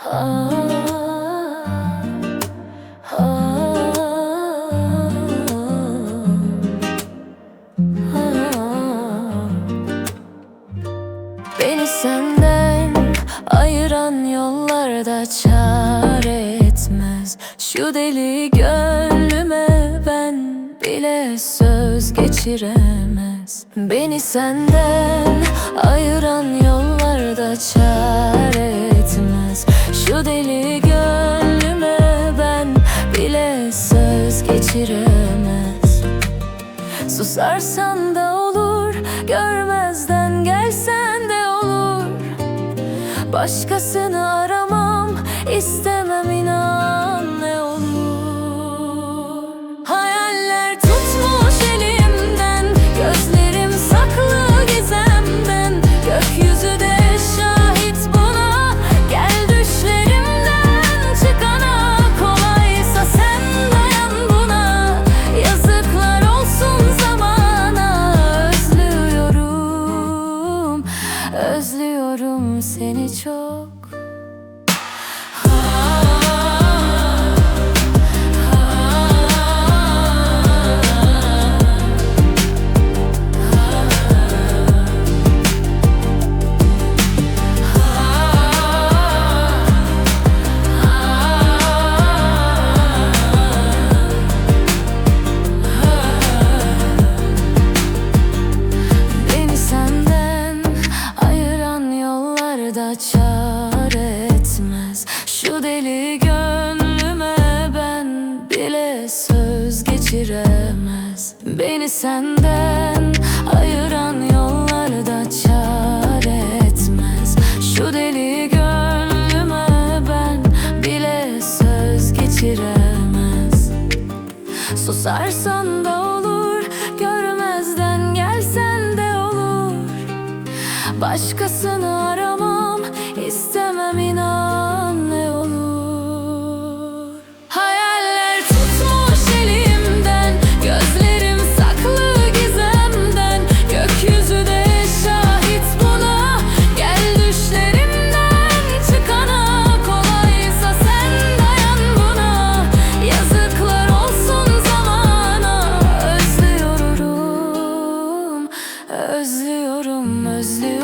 Beni senden ayıran yollarda çare etmez. Şu deli gönlüme ben bile söz geçiremez. Beni senden ayıran yollarda çare Susarsan da olur, görmezden gelsen de olur. Başkasını aramam, istemem inan özlüyorum seni çok yollarda çare etmez. Şu deli gönlüme ben bile söz geçiremez. Beni senden ayıran yollarda çare etmez. Şu deli gönlüme ben bile söz geçiremez. Susarsan da olur, görmezden gelsen de olur. Başkasını was new.